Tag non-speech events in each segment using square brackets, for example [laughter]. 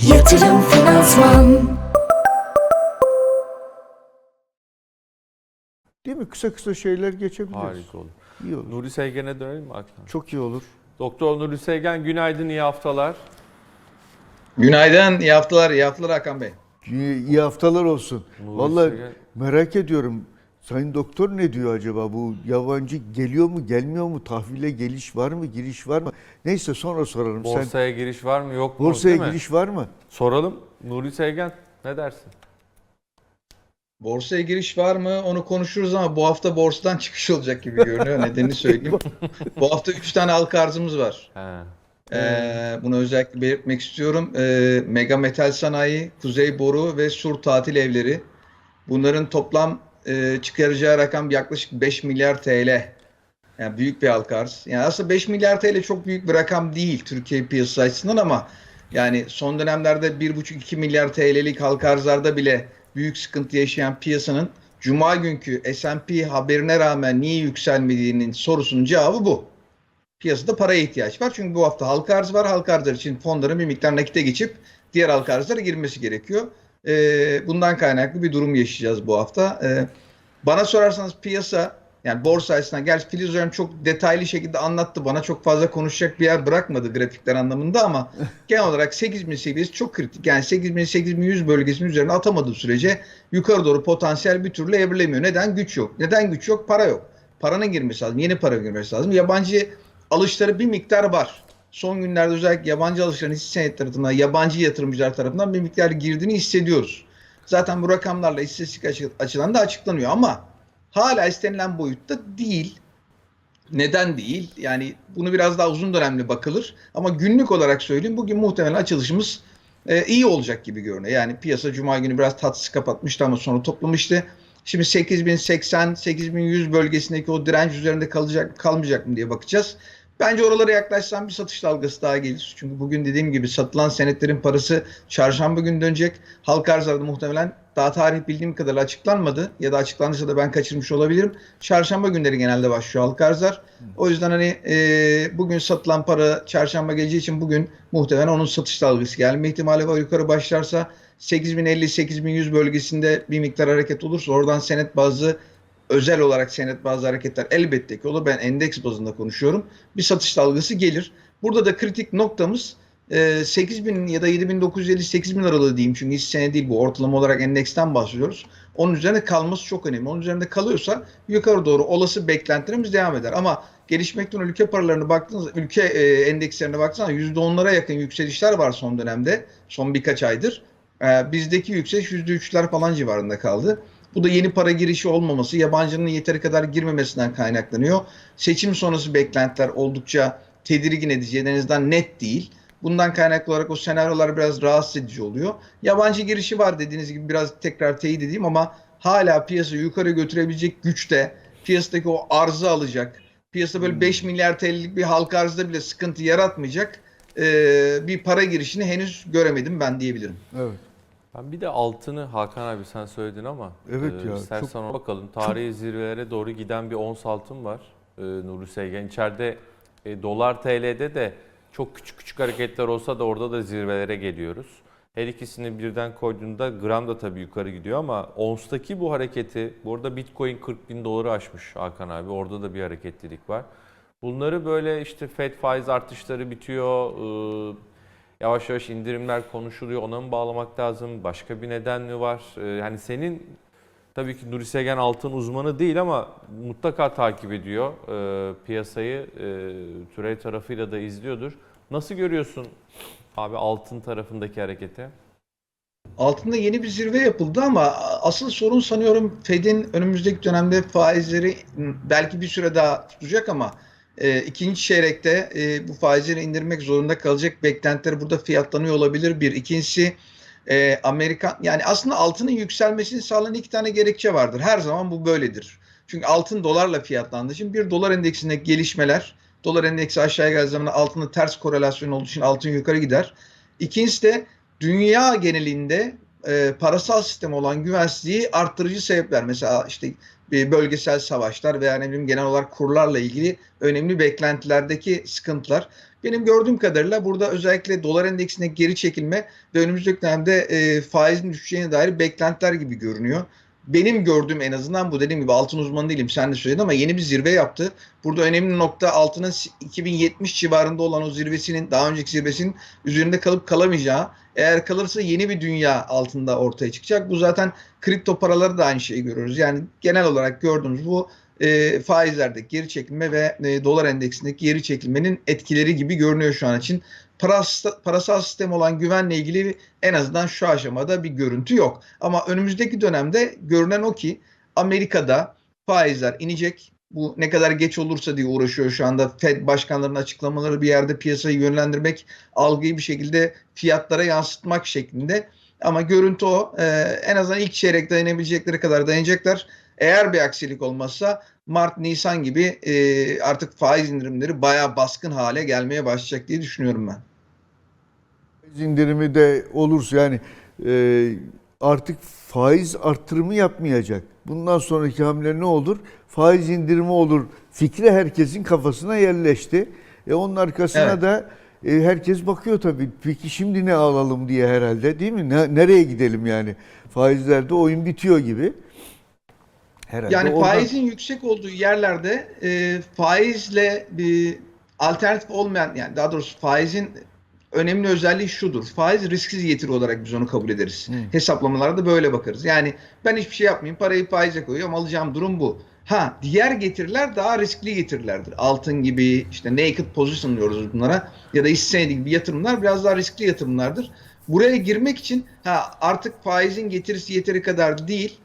Yatırım Finansman Değil mi? Kısa kısa şeyler geçebiliriz. Harika olur. İyi olur. Nuri Sevgen'e dönelim mi Hakan? Çok iyi olur. Doktor Nuri Sevgen günaydın, iyi haftalar. Günaydın, iyi haftalar, iyi haftalar Hakan Bey. İyi, iyi haftalar olsun. Nuri Vallahi Sevgen- merak ediyorum. Sayın doktor ne diyor acaba? Bu yabancı geliyor mu, gelmiyor mu? Tahvile geliş var mı, giriş var mı? Neyse sonra sorarım. Sen Borsaya giriş var mı yok mu? borsaya değil mi? giriş var mı? Soralım. Nuri Sevgen ne dersin? Borsaya giriş var mı onu konuşuruz ama bu hafta borsadan çıkış olacak gibi görünüyor. Nedenini söyleyeyim. [laughs] bu hafta 3 tane halka arzımız var. He. Ee, bunu özellikle belirtmek istiyorum. Ee, Mega Metal Sanayi, Kuzey Boru ve Sur Tatil Evleri. Bunların toplam e, çıkaracağı rakam yaklaşık 5 milyar TL. Yani büyük bir halka arz. Yani aslında 5 milyar TL çok büyük bir rakam değil Türkiye piyasası açısından ama yani son dönemlerde 1,5-2 milyar TL'lik halka arzlarda bile büyük sıkıntı yaşayan piyasanın Cuma günkü S&P haberine rağmen niye yükselmediğinin sorusunun cevabı bu. Piyasada paraya ihtiyaç var. Çünkü bu hafta halka arz var. Halka arzlar için fonların bir miktar nakite geçip diğer halka arzlara girmesi gerekiyor. Ee, bundan kaynaklı bir durum yaşayacağız bu hafta. Ee, bana sorarsanız piyasa yani borsa açısından gerçi Filiz Hocam çok detaylı şekilde anlattı. Bana çok fazla konuşacak bir yer bırakmadı grafikler anlamında ama [laughs] genel olarak 8000 seviyesi çok kritik. Yani 8000-8100 bölgesinin üzerine atamadığı sürece yukarı doğru potansiyel bir türlü evrilemiyor. Neden? Güç yok. Neden güç yok? Para yok. Paranın girmesi lazım. Yeni para girmesi lazım. Yabancı alışları bir miktar var. Son günlerde özellikle yabancı alışların hisse senetleri tarafından, yabancı yatırımcılar tarafından bir miktar girdiğini hissediyoruz. Zaten bu rakamlarla istatistik açı- açıdan da açıklanıyor ama hala istenilen boyutta değil. Neden değil? Yani bunu biraz daha uzun dönemli bakılır. Ama günlük olarak söyleyeyim bugün muhtemelen açılışımız e, iyi olacak gibi görünüyor. Yani piyasa cuma günü biraz tatsız kapatmıştı ama sonra toplamıştı. Şimdi 8080, 8100 bölgesindeki o direnç üzerinde kalacak kalmayacak mı diye bakacağız. Bence oralara yaklaşsam bir satış dalgası daha gelir. Çünkü bugün dediğim gibi satılan senetlerin parası çarşamba günü dönecek. Halka arzlarda muhtemelen daha tarih bildiğim kadarıyla açıklanmadı. Ya da açıklandıysa da ben kaçırmış olabilirim. Çarşamba günleri genelde başlıyor halka arzlar. O yüzden hani e, bugün satılan para çarşamba geleceği için bugün muhtemelen onun satış dalgası gelme ihtimali var. Yukarı başlarsa 8050-8100 bölgesinde bir miktar hareket olursa oradan senet bazı özel olarak senet bazı hareketler elbette ki olur. Ben endeks bazında konuşuyorum. Bir satış dalgası gelir. Burada da kritik noktamız e, 8000 ya da 7950-8000 aralığı diyeyim. Çünkü hisse senedi değil bu. Ortalama olarak endeksten bahsediyoruz. Onun üzerinde kalması çok önemli. Onun üzerinde kalıyorsa yukarı doğru olası beklentilerimiz devam eder. Ama gelişmekte olan ülke paralarına baktığınızda, ülke e, endekslerine baktığınızda %10'lara yakın yükselişler var son dönemde. Son birkaç aydır. E, bizdeki yükseliş %3'ler falan civarında kaldı. Bu da yeni para girişi olmaması, yabancının yeteri kadar girmemesinden kaynaklanıyor. Seçim sonrası beklentiler oldukça tedirgin edici, en azından net değil. Bundan kaynaklı olarak o senaryolar biraz rahatsız edici oluyor. Yabancı girişi var dediğiniz gibi biraz tekrar teyit edeyim ama hala piyasa yukarı götürebilecek güçte, piyasadaki o arzı alacak, piyasada böyle 5 milyar TL'lik bir halka arzda bile sıkıntı yaratmayacak eee, bir para girişini henüz göremedim ben diyebilirim. Evet. Ben bir de altını Hakan abi sen söyledin ama Evet e, ya, istersen çok- ona bakalım. Tarihi zirvelere doğru giden bir ons altın var e, Nuri Sevgen. İçeride e, dolar TL'de de çok küçük küçük hareketler olsa da orada da zirvelere geliyoruz. Her ikisini birden koyduğunda gram da tabii yukarı gidiyor ama onstaki bu hareketi, bu arada Bitcoin 40 bin doları aşmış Hakan abi. Orada da bir hareketlilik var. Bunları böyle işte Fed faiz artışları bitiyor, e, yavaş yavaş indirimler konuşuluyor. Ona mı bağlamak lazım? Başka bir neden mi var? Ee, yani senin tabii ki Nuri Segen altın uzmanı değil ama mutlaka takip ediyor ee, piyasayı. E, Türey tarafıyla da izliyordur. Nasıl görüyorsun abi altın tarafındaki hareketi? Altında yeni bir zirve yapıldı ama asıl sorun sanıyorum Fed'in önümüzdeki dönemde faizleri belki bir süre daha tutacak ama e, ikinci çeyrekte e, bu faizleri indirmek zorunda kalacak beklentileri burada fiyatlanıyor olabilir bir. İkincisi e, Amerikan yani aslında altının yükselmesini sağlayan iki tane gerekçe vardır. Her zaman bu böyledir. Çünkü altın dolarla fiyatlandığı için bir dolar endeksindeki gelişmeler dolar endeksi aşağıya geldiği zaman altında ters korelasyon olduğu için altın yukarı gider. İkincisi de dünya genelinde e, parasal sistem olan güvensizliği arttırıcı sebepler. Mesela işte bölgesel savaşlar veya ne bileyim genel olarak kurlarla ilgili önemli beklentilerdeki sıkıntılar. Benim gördüğüm kadarıyla burada özellikle dolar endeksindeki geri çekilme ve önümüzdeki dönemde e, faizin düşeceğine dair beklentiler gibi görünüyor. Benim gördüğüm en azından bu dediğim gibi altın uzmanı değilim sen de söyledin ama yeni bir zirve yaptı. Burada önemli nokta altının 2070 civarında olan o zirvesinin daha önceki zirvesinin üzerinde kalıp kalamayacağı. Eğer kalırsa yeni bir dünya altında ortaya çıkacak. Bu zaten kripto paraları da aynı şeyi görüyoruz. Yani genel olarak gördüğümüz bu e, faizlerdeki geri çekilme ve e, dolar endeksindeki geri çekilmenin etkileri gibi görünüyor şu an için. Parasal, sistem olan güvenle ilgili en azından şu aşamada bir görüntü yok. Ama önümüzdeki dönemde görünen o ki Amerika'da faizler inecek. Bu ne kadar geç olursa diye uğraşıyor şu anda. Fed başkanlarının açıklamaları bir yerde piyasayı yönlendirmek, algıyı bir şekilde fiyatlara yansıtmak şeklinde. Ama görüntü o. Ee, en azından ilk çeyrek dayanabilecekleri kadar dayanacaklar. Eğer bir aksilik olmazsa Mart, Nisan gibi e, artık faiz indirimleri bayağı baskın hale gelmeye başlayacak diye düşünüyorum ben. Faiz indirimi de olursa yani e, artık faiz arttırımı yapmayacak. Bundan sonraki hamle ne olur? Faiz indirimi olur. Fikri herkesin kafasına yerleşti. E onun arkasına Evet. da e, herkes bakıyor tabii. Peki şimdi ne alalım diye herhalde değil mi? Ne- nereye gidelim yani? Faizlerde oyun bitiyor gibi. Herhalde Yani oradan- faizin yüksek olduğu yerlerde e, faizle bir alternatif olmayan yani daha doğrusu faizin önemli özelliği şudur. Faiz risksiz getiri olarak biz onu kabul ederiz. Hı. Hesaplamalarda böyle bakarız. Yani ben hiçbir şey yapmayayım parayı faize koyuyorum alacağım durum bu. Ha diğer getiriler daha riskli getirilerdir. Altın gibi işte naked position diyoruz bunlara ya da hisse senedi gibi yatırımlar biraz daha riskli yatırımlardır. Buraya girmek için ha artık faizin getirisi yeteri kadar değil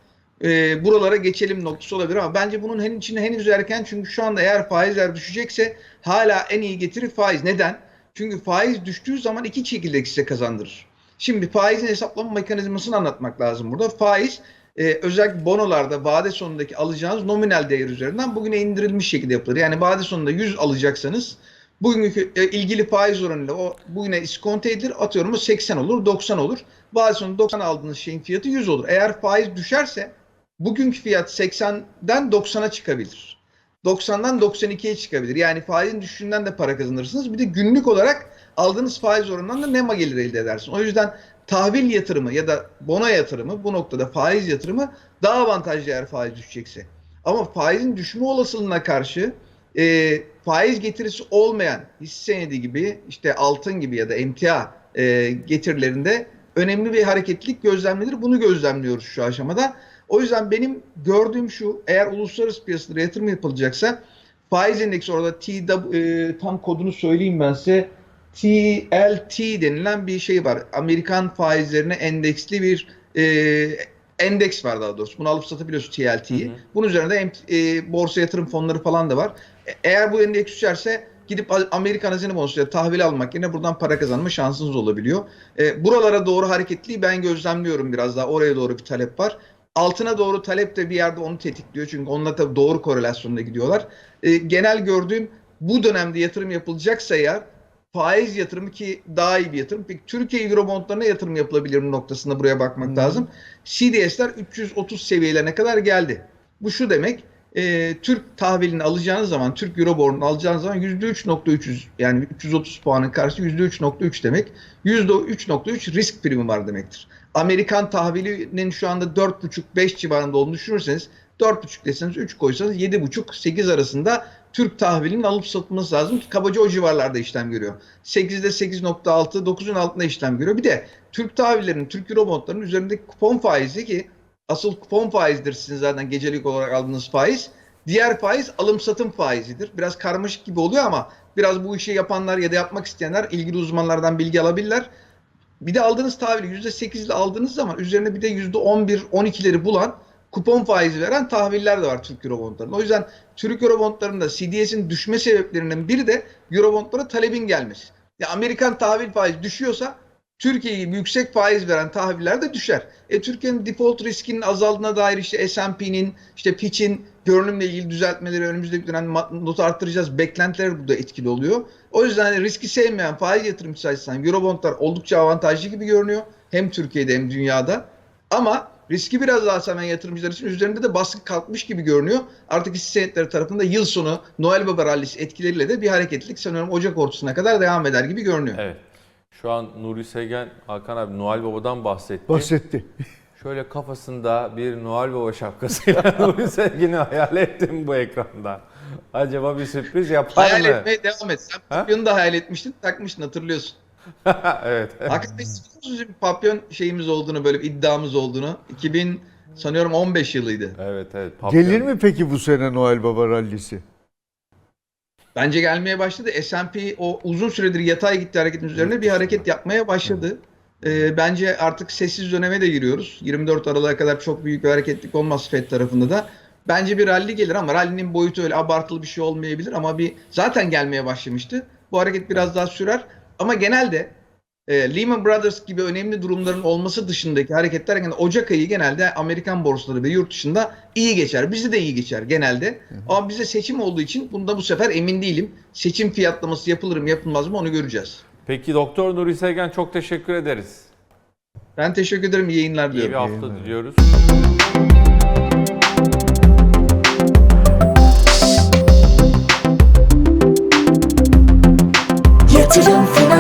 e, buralara geçelim noktası olabilir ama bence bunun henüz içine henüz erken çünkü şu anda eğer faizler düşecekse hala en iyi getiri faiz. Neden? Çünkü faiz düştüğü zaman iki şekilde size kazandırır. Şimdi faizin hesaplama mekanizmasını anlatmak lazım burada. Faiz e, özellikle bonolarda vade sonundaki alacağınız nominal değer üzerinden bugüne indirilmiş şekilde yapılır. Yani vade sonunda 100 alacaksanız bugünkü e, ilgili faiz oranıyla o bugüne iskonto edilir. Atıyorum o 80 olur, 90 olur. Vade sonunda 90 aldığınız şeyin fiyatı 100 olur. Eğer faiz düşerse bugünkü fiyat 80'den 90'a çıkabilir. 90'dan 92'ye çıkabilir. Yani faizin düşüşünden de para kazanırsınız. Bir de günlük olarak aldığınız faiz oranından da nema gelir elde edersin. O yüzden tahvil yatırımı ya da bono yatırımı bu noktada faiz yatırımı daha avantajlı eğer faiz düşecekse. Ama faizin düşme olasılığına karşı e, faiz getirisi olmayan hisse senedi gibi işte altın gibi ya da emtia e, getirilerinde önemli bir hareketlilik gözlemlenir. Bunu gözlemliyoruz şu aşamada. O yüzden benim gördüğüm şu eğer uluslararası piyasalara yatırım yapılacaksa faiz endeksi orada T, e, tam kodunu söyleyeyim ben size TLT denilen bir şey var. Amerikan faizlerine endeksli bir e, endeks var daha doğrusu. Bunu alıp satabiliyorsun TLT'yi. Bunun üzerinde e, borsa yatırım fonları falan da var. E- Eğer bu endeks düşerse gidip Amerikan hazine bonosuyla tahvil almak yerine buradan para kazanma şansınız olabiliyor. E, buralara doğru hareketliği ben gözlemliyorum biraz daha. Oraya doğru bir talep var. Altına doğru talep de bir yerde onu tetikliyor. Çünkü onunla tabii doğru korelasyonda gidiyorlar. E, genel gördüğüm bu dönemde yatırım yapılacaksa eğer faiz yatırımı ki daha iyi bir yatırım. Peki Türkiye Eurobondlarına yatırım yapılabilir mi noktasında buraya bakmak Hı. lazım. CDS'ler 330 seviyelerine kadar geldi. Bu şu demek e, Türk tahvilini alacağınız zaman, Türk Eurobond'unu alacağınız zaman %3.300 yani 330 puanın karşı %3.3 demek. %3.3 risk primi var demektir. Amerikan tahvilinin şu anda 4.5-5 civarında olduğunu düşünürseniz 4.5 deseniz 3 koysanız 7.5-8 arasında Türk tahvilinin alıp satılması lazım kabaca o civarlarda işlem görüyor. 8'de 8.6, 9'un altında işlem görüyor. Bir de Türk tahvillerinin, Türk Eurobondlarının üzerindeki kupon faizi ki asıl kupon faizdir sizin zaten gecelik olarak aldığınız faiz. Diğer faiz alım satım faizidir. Biraz karmaşık gibi oluyor ama biraz bu işi yapanlar ya da yapmak isteyenler ilgili uzmanlardan bilgi alabilirler. Bir de aldığınız tahvili %8'li aldığınız zaman üzerine bir de %11, 12'leri bulan kupon faizi veren tahviller de var Türk Eurobondlarında. O yüzden Türk Eurobondlarında CDS'in düşme sebeplerinden biri de Eurobondlara talebin gelmesi. Ya Amerikan tahvil faizi düşüyorsa Türkiye gibi yüksek faiz veren tahviller de düşer. E Türkiye'nin default riskinin azaldığına dair işte S&P'nin, işte Fitch'in görünümle ilgili düzeltmeleri önümüzdeki dönem not arttıracağız. Beklentiler burada etkili oluyor. O yüzden hani riski sevmeyen faiz yatırımcısı açısından Eurobondlar oldukça avantajlı gibi görünüyor. Hem Türkiye'de hem dünyada. Ama riski biraz daha seven yatırımcılar için üzerinde de baskı kalkmış gibi görünüyor. Artık hisse senetleri tarafında yıl sonu Noel Baba rallisi etkileriyle de bir hareketlilik sanıyorum Ocak ortasına kadar devam eder gibi görünüyor. Evet. Şu an Nuri Segen, Hakan abi Noel Baba'dan bahsetti. Bahsetti. [laughs] Şöyle kafasında bir Noel Baba şapkasıyla [laughs] Nuri Segen'i hayal ettim bu ekranda. Acaba bir sürpriz yapar Hayal mı? etmeye devam et. Sen papyonu da hayal etmiştin, takmıştın hatırlıyorsun. [laughs] evet. Hakikaten bir papyon şeyimiz olduğunu, böyle bir iddiamız olduğunu? 2000 sanıyorum 15 yılıydı. Evet evet. Papyon. Gelir mi peki bu sene Noel Baba rallisi? Bence gelmeye başladı. S&P o uzun süredir yatay gitti hareketin üzerine bir hareket yapmaya başladı. Ee, bence artık sessiz döneme de giriyoruz. 24 Aralık'a kadar çok büyük bir hareketlik olmaz Fed tarafında da. Bence bir rally gelir ama rally'nin boyutu öyle abartılı bir şey olmayabilir ama bir zaten gelmeye başlamıştı. Bu hareket biraz daha sürer ama genelde e, Lehman Brothers gibi önemli durumların olması dışındaki hareketler yani Ocak ayı genelde Amerikan borsaları ve yurt dışında iyi geçer. Bizi de iyi geçer genelde. Ama bize seçim olduğu için bunda bu sefer emin değilim. Seçim fiyatlaması yapılır mı yapılmaz mı onu göreceğiz. Peki Doktor Nuri Segen çok teşekkür ederiz. Ben teşekkür ederim. İyi yayınlar İyi bir diliyorum. hafta diliyoruz.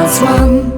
Dance One.